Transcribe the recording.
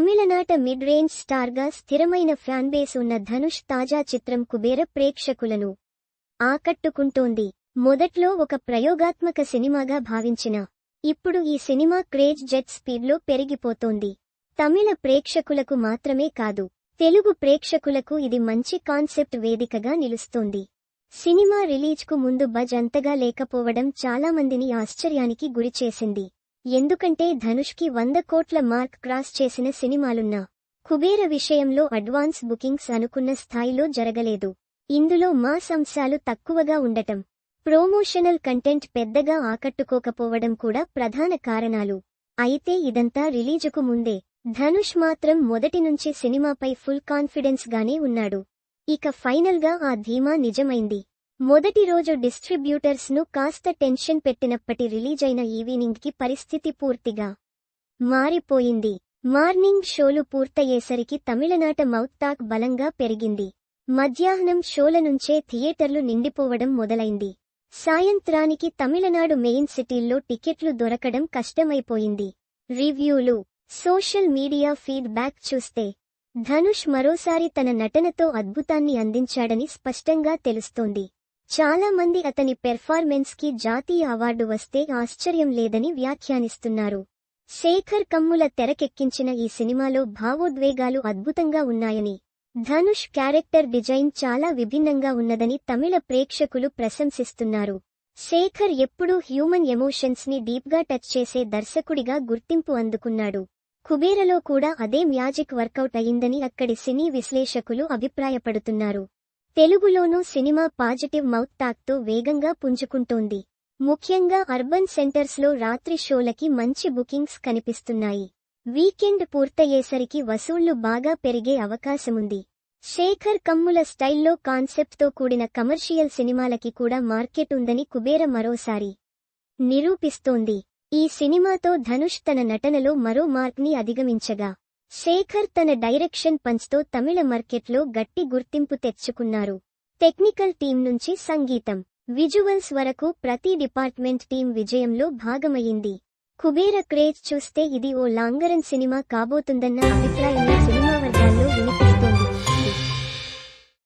తమిళనాట mid range స్టార్గా స్థిరమైన ఫ్యాన్ బేస్ ఉన్న ధనుష్ తాజా చిత్రం కుబేర ప్రేక్షకులను ఆకట్టుకుంటోంది. మొదట్లో ఒక ప్రయోగాత్మక సినిమాగా భావించిన ఇప్పుడు ఈ సినిమా క్రేజ్ జెట్ స్పీడ్లో పెరిగిపోతోంది. తమిళ ప్రేక్షకులకు మాత్రమే కాదు తెలుగు ప్రేక్షకులకు ఇది మంచి కాన్సెప్ట్ వేదికగా నిలుస్తోంది. సినిమా రిలీజ్కు ముందు బజ్ అంతగా లేకపోవడం చాలా మందిని ఆశ్చర్యానికి గురిచేసింది. ఎందుకంటే ధనుష్కి వంద కోట్ల మార్క్ క్రాస్ చేసిన సినిమాలున్నా కుబేర విషయంలో అడ్వాన్స్ బుకింగ్స్ అనుకున్న స్థాయిలో జరగలేదు. ఇందులో మాస్ అంశాలు తక్కువగా ఉండటం ప్రోమోషనల్ కంటెంట్ పెద్దగా ఆకట్టుకోకపోవడం కూడా ప్రధాన కారణాలు. అయితే ఇదంతా రిలీజుకు ముందే ధనుష్ మాత్రం మొదటి నుంచి సినిమాపై ఫుల్ కాన్ఫిడెన్స్ గానే ఉన్నాడు. ఇక ఫైనల్గా ఆ ధీమా నిజమైంది. మొదటి రోజు డిస్ట్రిబ్యూటర్స్ను కాస్త టెన్షన్ పెట్టినప్పటి రిలీజ్ అయిన ఈవినింగ్కి పరిస్థితి పూర్తిగా మారిపోయింది. మార్నింగ్ షోలు పూర్తయ్యేసరికి తమిళనాట మౌత్ టాక్ బలంగా పెరిగింది. మధ్యాహ్నం షోల నుంచే థియేటర్లు నిండిపోవడం మొదలైంది. సాయంత్రానికి తమిళనాడు మెయిన్ సిటీల్లో టికెట్లు దొరకడం కష్టమైపోయింది. రివ్యూలు సోషల్ మీడియా ఫీడ్బ్యాక్ చూస్తే ధనుష్ మరోసారి తన నటనతో అద్భుతాన్ని అందించాడని స్పష్టంగా తెలుస్తోంది. చాలా మంది అతని పెర్ఫార్మెన్స్కి జాతీయ అవార్డు వస్తే ఆశ్చర్యం లేదని వ్యాఖ్యానిస్తున్నారు. శేఖర్ కమ్ముల తెరకెక్కించిన ఈ సినిమాలో భావోద్వేగాలు అద్భుతంగా ఉన్నాయని ధనుష్ క్యారెక్టర్ డిజైన్ చాలా విభిన్నంగా ఉన్నదని తమిళ ప్రేక్షకులు ప్రశంసిస్తున్నారు. శేఖర్ ఎప్పుడూ హ్యూమన్ ఎమోషన్స్ని డీప్గా టచ్ చేసే దర్శకుడిగా గుర్తింపు అందుకున్నాడు. కుబేరలో కూడా అదే మ్యాజిక్ వర్కౌట్ అయిందని అక్కడి సినీ విశ్లేషకులు అభిప్రాయపడుతున్నారు. తెలుగులోనూ సినిమా పాజిటివ్ మౌత్ తాక్తో వేగంగా పుంజుకుంటోంది. ముఖ్యంగా అర్బన్ సెంటర్స్లో రాత్రి షోలకి మంచి బుకింగ్స్ కనిపిస్తున్నాయి. వీకెండ్ పూర్తయ్యేసరికి వసూళ్ళు బాగా పెరిగే అవకాశముంది. శేఖర్ కమ్ముల స్టైల్లో కాన్సెప్ట్తో కూడిన కమర్షియల్ సినిమాలకి కూడా మార్కెట్ ఉందని కుబేర మరోసారి నిరూపిస్తోంది. ఈ సినిమాతో ధనుష్ తన నటనలో మరో మార్క్ని అధిగమించగా శేఖర్ తన డైరెక్షన్ పంచ్తో తమిళ మార్కెట్లో గట్టి గుర్తింపు తెచ్చుకున్నారు. టెక్నికల్ టీం నుంచి సంగీతం విజువల్స్ వరకు ప్రతి డిపార్ట్మెంట్ టీం విజయంలో భాగమయ్యింది. కుబేర క్రేజ్ చూస్తే ఇది ఓ లాంగరన్ సినిమా కాబోతుందన్న అభిప్రాయం సినిమా వర్గాల్లో వినిపిస్తోంది.